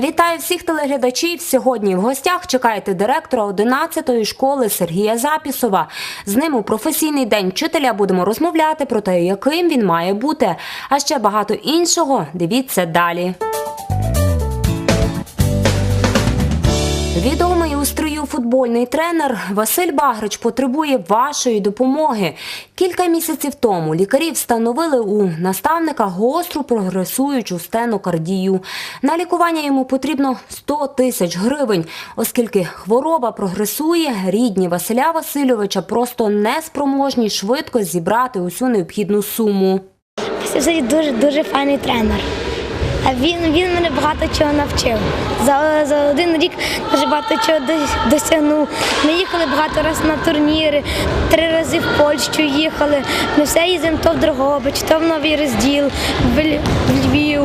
Вітаю всіх телеглядачів. Сьогодні в гостях чекаєте директора 11-ї школи Сергія Запісова. З ним у професійний день вчителя будемо розмовляти про те, яким він має бути. А ще багато іншого. Дивіться далі. Відомий у строю футбольний тренер Василь Багрич потребує вашої допомоги. Кілька місяців тому лікарі встановили у наставника гостру прогресуючу стенокардію. На лікування йому потрібно 100 тисяч гривень, оскільки хвороба прогресує, рідні Василя Васильовича просто неспроможні швидко зібрати усю необхідну суму. Це дуже дуже файний тренер. Він, він мене багато чого навчив. За, за один рік дуже багато чого досягнув. Ми їхали багато разів на турніри, три рази в Польщу їхали. Ми все їздимо то в Дрогобич, то в Новий розділ, в, Ль- в Львів.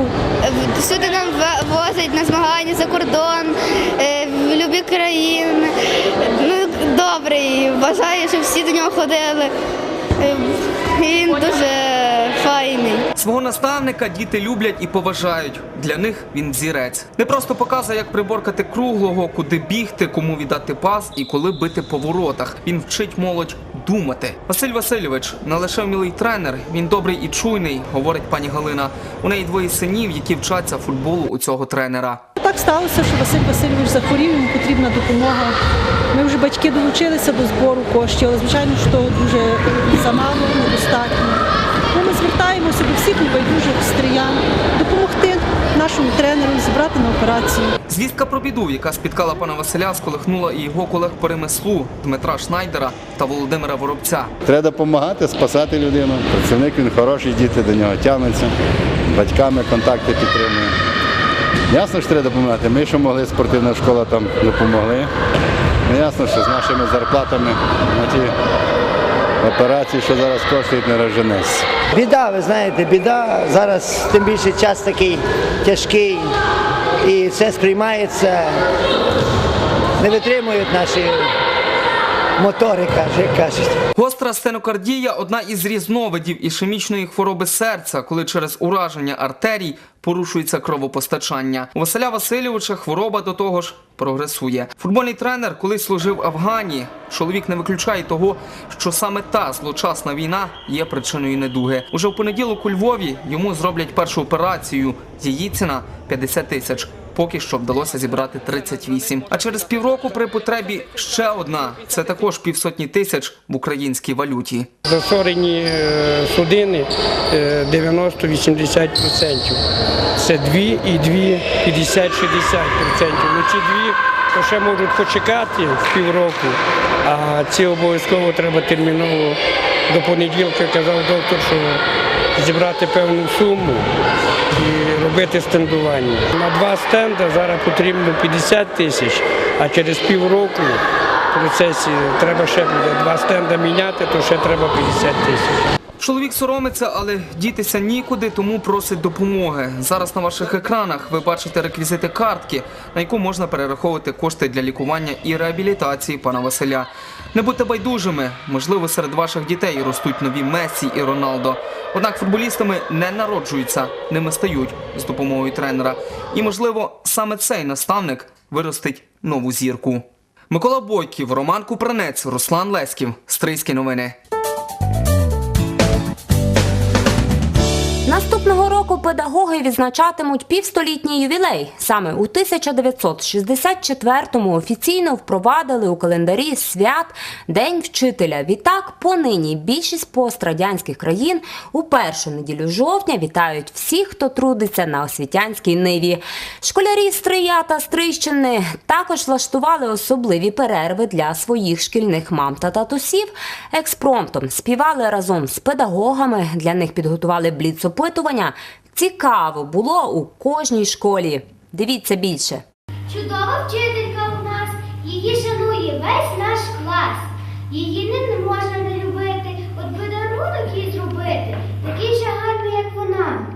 Всюди нам возять на змагання за кордон, е, в любі країни. Ну, добрий, бажаю, щоб всі до нього ходили. Е, Він дуже файний. Свого наставника діти люблять і поважають. Для них він зірець. Не просто показує, як приборкати круглого, куди бігти, кому віддати пас і коли бити по воротах. Він вчить молодь думати. Василь Васильович не лише вмілий тренер, він добрий і чуйний, говорить пані Галина. У неї двоє синів, які вчаться футболу у цього тренера. Так сталося, що Василь Васильович захворів, йому потрібна допомога. Ми вже батьки долучилися до збору коштів, але звичайно, що дуже замало, недостатньо. Ну, Ми звертаємося до всіх небайдужих стріян допомогти нашому тренеру зібрати на операцію. Звістка про біду, яка спіткала пана Василя, сколихнула і його колег по ремеслу Дмитра Шнайдера та Володимира Воробця. Треба допомагати, спасати людину. Працівник він хороший, діти до нього тягнуться, батьками контакти підтримує. Ясно, що треба допомагати. Ми, що могли, спортивна школа там допомогли. Ну, ясно, що з нашими зарплатами на ті операції, що зараз коштують, на роженець. Біда, ви знаєте, біда. Зараз тим більше час такий тяжкий і все сприймається. Не витримують наші мотори, каже- кажуть. Гостра стенокардія одна із різновидів ішемічної хвороби серця, коли через ураження артерій порушується кровопостачання. У Василя Васильовича хвороба до того ж прогресує. Футбольний тренер колись служив Афгані. Чоловік не виключає того, що саме та злочасна війна є причиною недуги. Уже в понеділок у Львові йому зроблять першу операцію. Її ціна 50 тисяч. Поки що вдалося зібрати 38. А через півроку при потребі ще одна. Це також півсотні тисяч в українській валюті. Засорені е, судини е, 90-80%. Це дві і дві 50-60%. Ну ці дві то ще можуть почекати півроку, а ці обов'язково треба терміново до понеділка, казав доктор, що зібрати певну суму і робити стендування. На два стенди зараз потрібно 50 тисяч, а через півроку в процесі треба ще буде два стенда міняти, то ще треба 50 тисяч. Чоловік соромиться, але дітися нікуди, тому просить допомоги. Зараз на ваших екранах ви бачите реквізити картки, на яку можна перераховувати кошти для лікування і реабілітації пана Василя. Не будьте байдужими, можливо, серед ваших дітей ростуть нові Месі і Роналдо. Однак футболістами не народжуються, ними стають з допомогою тренера. І, можливо, саме цей наставник виростить нову зірку. Микола Бойків, Роман Купранець, Руслан Леськів. Стрийські новини. Наступного року педагоги відзначатимуть півстолітній ювілей. Саме у 1964-му офіційно впровадили у календарі свят День вчителя. Відтак, понині більшість пострадянських країн у першу неділю жовтня вітають всіх, хто трудиться на освітянській ниві. Школярі Стрия та Стрийщини також влаштували особливі перерви для своїх шкільних мам та татусів. Експромтом співали разом з педагогами. Для них підготували бліц-опитування. Цікаво було у кожній школі. Дивіться більше. Чудова вчителька у нас, її шанує весь наш клас. Її не можна не любити, от подарунок їй зробити, такий же гарний, як вона.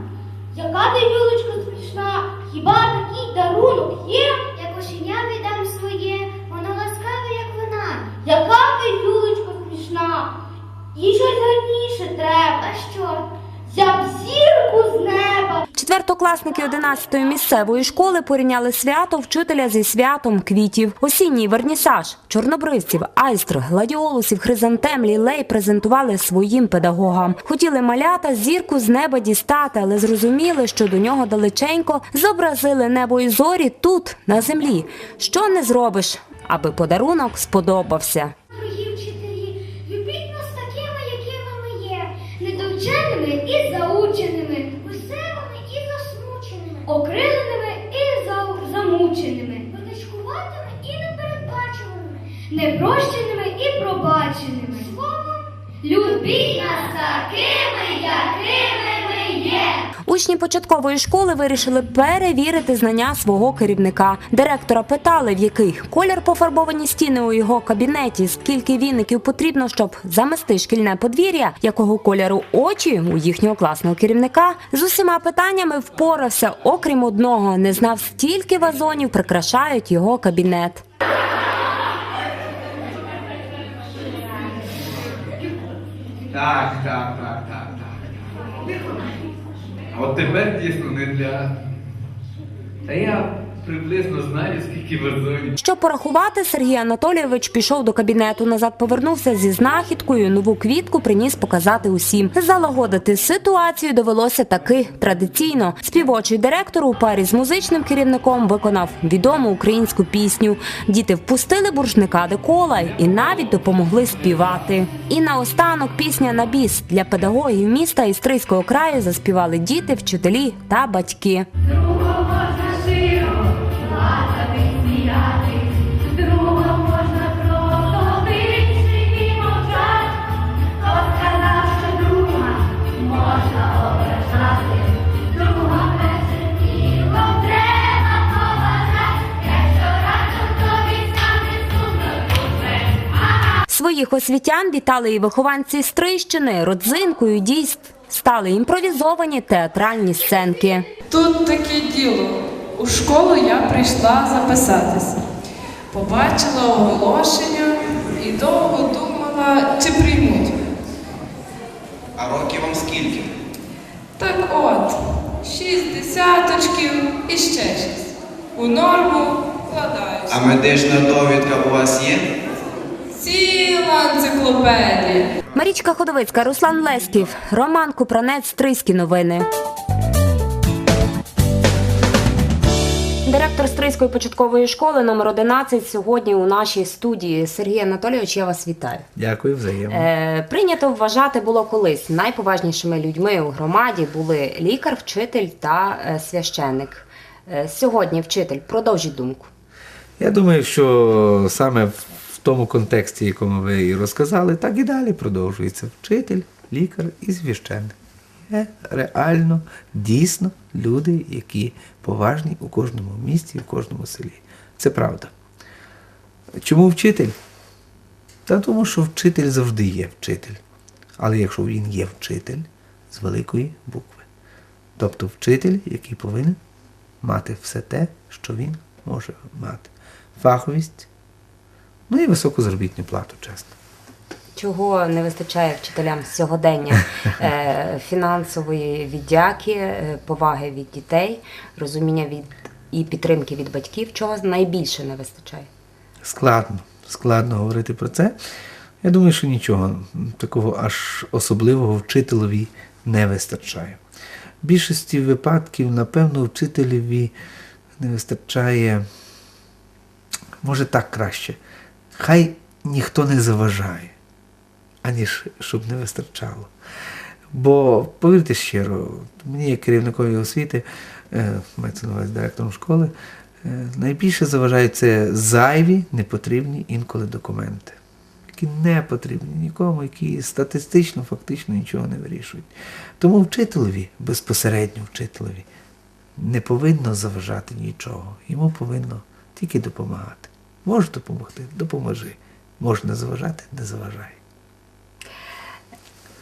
Яка ти, Юлечко, смішна, хіба такий дарунок є? Я кошеня віддам своє, воно ласкаве, як вона. Яка ти, Юлечко, смішна? Їй щось гарніше треба. А що? Я б зірку з неба. Четвертокласники 11-ї місцевої школи порівняли свято вчителя зі святом квітів. Осінній вернісаж чорнобривців, айстр, гладіолусів, хризантем, лілей презентували своїм педагогам. Хотіли малята зірку з неба дістати, але зрозуміли, що до нього далеченько зобразили небо і зорі тут, на землі. Що не зробиш, аби подарунок сподобався. Дорогі вчителі, любіть нас такими, якими ми є, недовченими і заученими, окриленими і замученими, витачкуватими і непередбачуваними, непрощеними і пробаченими. Словом, любіть нас такими, якими ми є. Учні початкової школи вирішили перевірити знання свого керівника. Директора питали, в який колір пофарбовані стіни у його кабінеті, скільки віників потрібно, щоб замести шкільне подвір'я, якого кольору очі у їхнього класного керівника. З усіма питаннями впорався, окрім одного, не знав, стільки вазонів прикрашають його кабінет. Так, так, так, так, так. А от тепер дійсно не для. Та я приблизно знаю, скільки вазонів. Щоб порахувати, Сергій Анатолійович пішов до кабінету. Назад повернувся зі знахідкою. Нову квітку приніс показати усім. Залагодити ситуацію довелося таки традиційно. Співочий директор у парі з музичним керівником виконав відому українську пісню. Діти впустили буржника до кола і навіть допомогли співати. І наостанок пісня на біс для педагогів міста Істрийського краю заспівали діти, вчителі та батьки. Своїх освітян вітали і вихованці Стрищини. Родзинкою дійств стали імпровізовані театральні сценки. Тут таке діло. У школу я прийшла записатися. Побачила оголошення і довго думала, чи приймуть. А років вам скільки? Так от, шість десяточків і ще шість. У норму вкладаюся. А медична довідка у вас є? Ціла енциклопедія. Марічка Ходовицька, Руслан Леськів, Роман Купранець, Стрийські новини. Директор Стрийської початкової школи номер 11 сьогодні у нашій студії. Сергій Анатолійович, я вас вітаю. Дякую, взаємно. Е, прийнято вважати було колись найповажнішими людьми у громаді були лікар, вчитель та е, священник. Е, сьогодні вчитель, продовжіть думку. Я думаю, що саме в тому контексті, якому ви і розказали, так і далі продовжується. Вчитель, лікар і священник. Є реально, дійсно люди, які поважні у кожному місті, в кожному селі. Це правда. Чому вчитель? Та тому, що вчитель завжди є вчитель. Але якщо він є вчитель з великої букви. Тобто вчитель, який повинен мати все те, що він може мати. Фаховість, ну і високу заробітну плату, чесно. Чого не вистачає вчителям сьогодення? Е, фінансової віддяки, е, поваги від дітей, розуміння від і підтримки від батьків. Чого найбільше не вистачає? Складно, складно говорити про це. Я думаю, що нічого такого аж особливого вчителеві не вистачає. В більшості випадків, напевно, вчителеві не вистачає, може так краще. Хай ніхто не заважає, аніж щоб не вистачало. Бо, повірте щиро, мені як керівникові освіти, е, мається на увазі директором школи, е, найбільше заважають це зайві, непотрібні інколи документи, які не потрібні нікому, які статистично, фактично нічого не вирішують. Тому вчителеві, безпосередньо вчителеві, не повинно заважати нічого. Йому повинно тільки допомагати. Може допомогти, допоможи. Може не заважати, не заважай.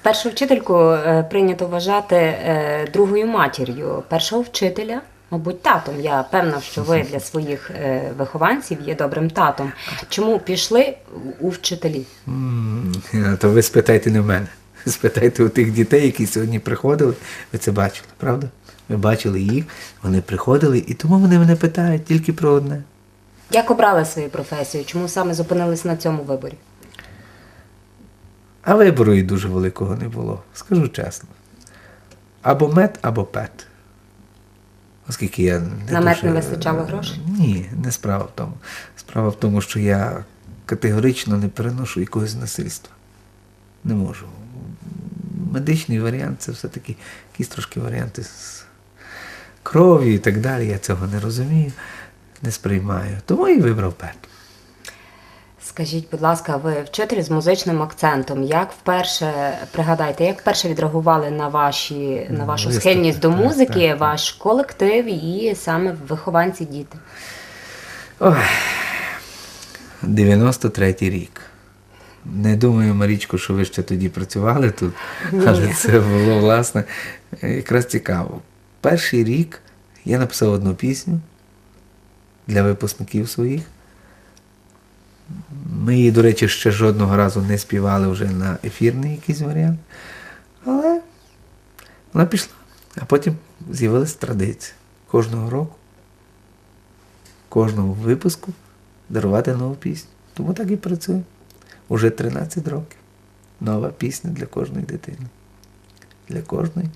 Першу вчительку е, прийнято вважати е, другою матір'ю. Першого вчителя, мабуть, татом. Я певна, що ви для своїх е, вихованців є добрим татом. Чому пішли у вчителі? То ви спитайте не в мене. Спитайте у тих дітей, які сьогодні приходили, ви це бачили, правда? Ми бачили їх, вони приходили, і тому вони мене питають тільки про одне. Як обрали свою професію? Чому саме зупинились на цьому виборі? А вибору і дуже великого не було, скажу чесно. Або мед, або пет. Оскільки я не На мед не вистачало грошей? Ні, не справа в тому. Справа в тому, що я категорично не переношу якогось насильства. Не можу. Медичний варіант це все-таки якісь трошки варіанти з кров'ю і так далі. Я цього не розумію, не сприймаю. Тому і вибрав пет. Скажіть, будь ласка, ви вчитель з музичним акцентом. Як вперше пригадайте, як вперше відреагували на ваші на вашу виступи, схильність до музики, так, ваш колектив і саме вихованці діти? Ой, 93-й рік. Не думаю, Марічко, що ви ще тоді працювали тут, але це було власне якраз цікаво. Перший рік я написав одну пісню для випускників своїх. Ми її, до речі, ще жодного разу не співали вже на ефірний якийсь варіант. Але вона пішла. А потім з'явилася традиція. Кожного року, кожному випуску дарувати нову пісню. Тому так і працює. Уже 13 років. Нова пісня для кожної дитини. Для кожної,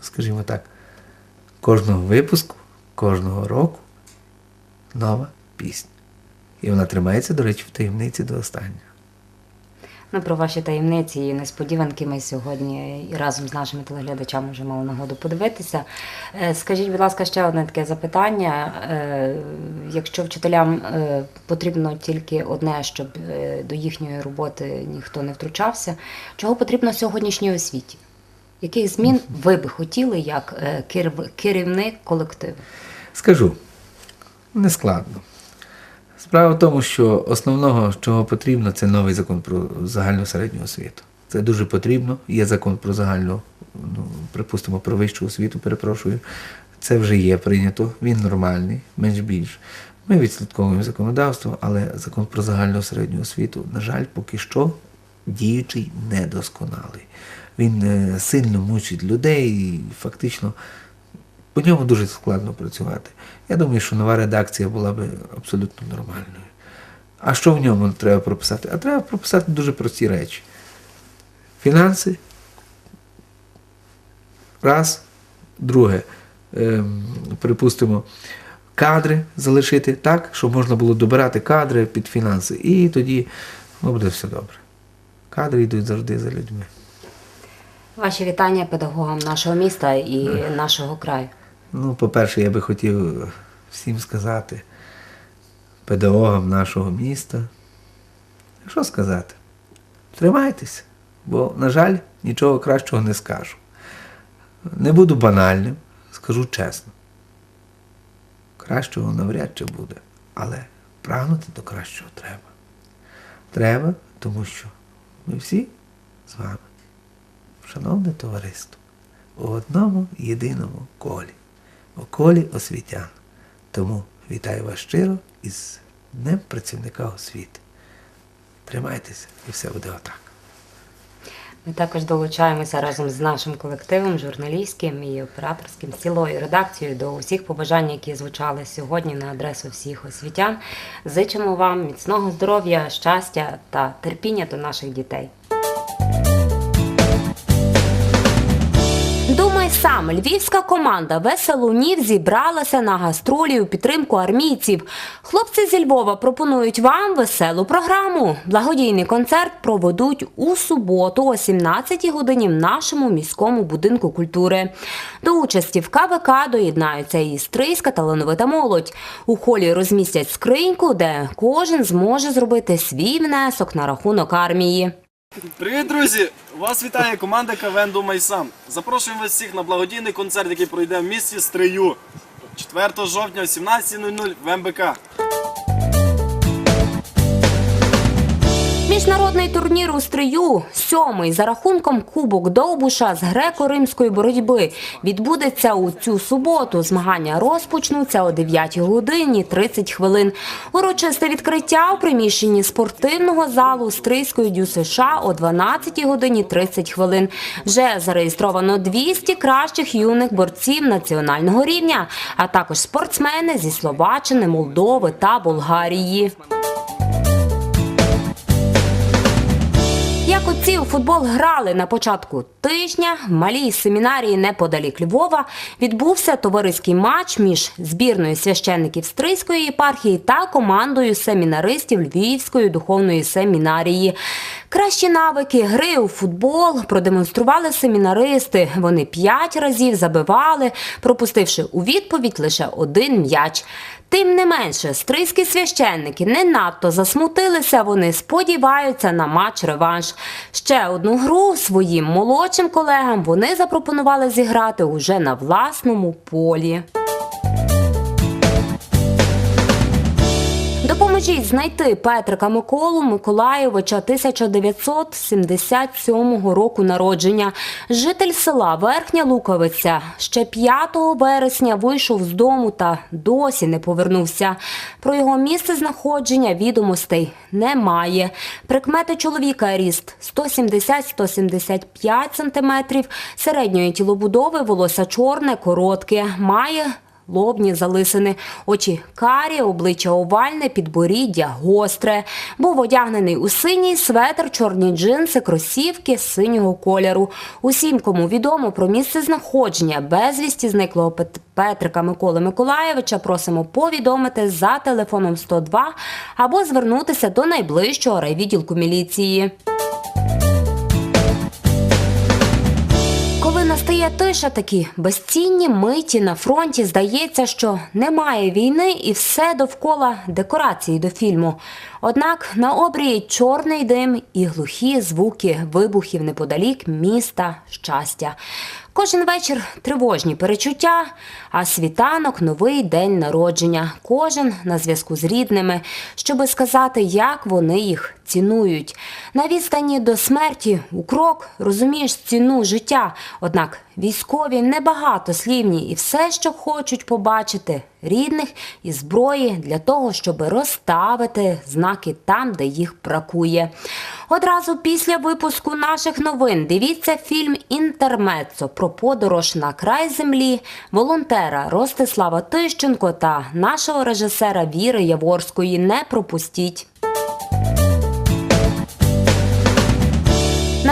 скажімо так, кожного випуску, кожного року нова пісня. І вона тримається, до речі, в таємниці до останнього. Ну, про ваші таємниці і несподіванки ми сьогодні і разом з нашими телеглядачами вже мали нагоду подивитися. Е, Скажіть, будь ласка, ще одне таке запитання. Е, Якщо вчителям е, потрібно тільки одне, щоб до їхньої роботи ніхто не втручався, чого потрібно сьогоднішній освіті? Яких змін ви би хотіли як керівник колективу? Скажу, не складно. Справа в тому, що основного, чого потрібно, це новий закон про загальну середню освіту. Це дуже потрібно. Є закон про загальну, ну, припустимо, про вищу освіту, перепрошую. Це вже є прийнято, він нормальний, менш-більш. Ми відслідковуємо законодавство, але закон про загальну середню освіту, на жаль, поки що діючий недосконалий. Він е, сильно мучить людей і фактично по ньому дуже складно працювати. Я думаю, що нова редакція була би абсолютно нормальною. А що в ньому треба прописати? А треба прописати дуже прості речі. Фінанси. Раз. Друге. Ем, припустимо, кадри залишити так, щоб можна було добирати кадри під фінанси. І тоді ну, буде все добре. Кадри йдуть завжди за людьми. Ваші вітання педагогам нашого міста і нашого краю. Ну, по-перше, я би хотів всім сказати, педагогам нашого міста. Що сказати? Тримайтеся, бо, на жаль, нічого кращого не скажу. Не буду банальним, скажу чесно. Кращого навряд чи буде, але прагнути до кращого треба. Треба, тому що ми всі з вами, шановне товариство, у одному єдиному колі у колі освітян. Тому вітаю вас щиро із Днем працівника освіти. Тримайтеся і все буде отак. Ми також долучаємося разом з нашим колективом, журналістським і операторським, цілою редакцією до усіх побажань, які звучали сьогодні на адресу всіх освітян. Зичимо вам міцного здоров'я, щастя та терпіння до наших дітей. Думай сам, львівська команда Веселунів зібралася на гастролі у підтримку армійців. Хлопці зі Львова пропонують вам веселу програму. Благодійний концерт проведуть у суботу о 17-й годині в нашому міському будинку культури. До участі в КВК доєднаються і стрийська талановита молодь. У холі розмістять скриньку, де кожен зможе зробити свій внесок на рахунок армії. Привіт, друзі! Вас вітає команда КВН Думай сам. Запрошуємо вас всіх на благодійний концерт, який пройде в місті Стрию 4 жовтня о 17.00 в МБК. Міжнародний турнір у стрию, сьомий за рахунком Кубок Довбуша з греко-римської боротьби, відбудеться у цю суботу. Змагання розпочнуться о 9 годині 30 хвилин. Урочисте відкриття у приміщенні спортивного залу Стрийської дю США о 12 годині 30 хвилин. Вже зареєстровано 200 кращих юних борців національного рівня, а також спортсмени зі Словаччини, Молдови та Болгарії. Як отці у футбол грали на початку тижня, в малій семінарії неподалік Львова відбувся товариський матч між збірною священників Стрийської єпархії та командою семінаристів Львівської духовної семінарії. Кращі навики гри у футбол продемонстрували семінаристи. Вони п'ять разів забивали, пропустивши у відповідь лише один м'яч. Тим не менше, стрийські священники не надто засмутилися. Вони сподіваються на матч-реванш. Ще одну гру своїм молодшим колегам вони запропонували зіграти уже на власному полі. Допоможіть знайти Петрика Миколу Миколаєвича 1977 року народження. Житель села Верхня Луковиця ще 5 вересня вийшов з дому та досі не повернувся. Про його місце знаходження відомостей немає. Прикмети чоловіка ріст 170-175 см, середньої тілобудови, волосся чорне, коротке, має лобні залисини, очі карі, обличчя овальне, підборіддя гостре. Був одягнений у синій светр, чорні джинси, кросівки синього кольору. Усім, кому відомо про місце знаходження безвісті зниклого Петрика Миколи Миколаєвича, просимо повідомити за телефоном 102 або звернутися до найближчого райвідділку міліції. Коли тиша, такі безцінні миті на фронті, здається, що немає війни і все довкола декорації до фільму. Однак на обрії чорний дим і глухі звуки вибухів неподалік міста щастя. Кожен вечір тривожні перечуття, а світанок новий день народження. Кожен на зв'язку з рідними, щоби сказати, як вони їх цінують. На відстані до смерті у крок розумієш ціну життя. Однак військові небагато слівні і все, що хочуть побачити рідних і зброї для того, щоб розставити знаки там, де їх бракує. Одразу після випуску наших новин дивіться фільм Інтермецо про подорож на край землі волонтера Ростислава Тищенко та нашого режисера Віри Яворської. Не пропустіть.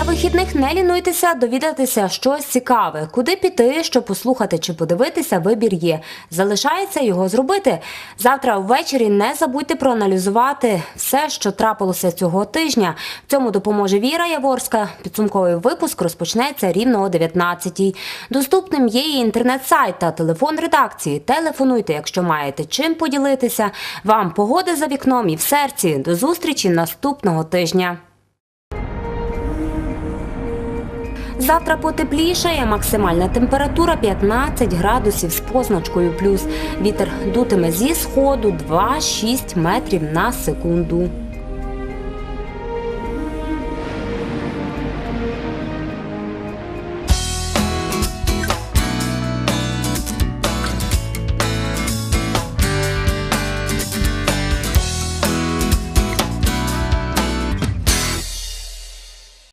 На вихідних не лінуйтеся довідатися щось цікаве, куди піти, що послухати чи подивитися, вибір є. Залишається його зробити. Завтра ввечері не забудьте проаналізувати все, що трапилося цього тижня. В цьому допоможе Віра Яворська. Підсумковий випуск розпочнеться рівно о 19-й. Доступним є і інтернет-сайт та телефон редакції. Телефонуйте, якщо маєте чим поділитися. Вам погоди за вікном і в серці. До зустрічі наступного тижня. Завтра потеплішає, максимальна температура 15 градусів з позначкою плюс. Вітер дутиме зі сходу 2-6 метрів на секунду.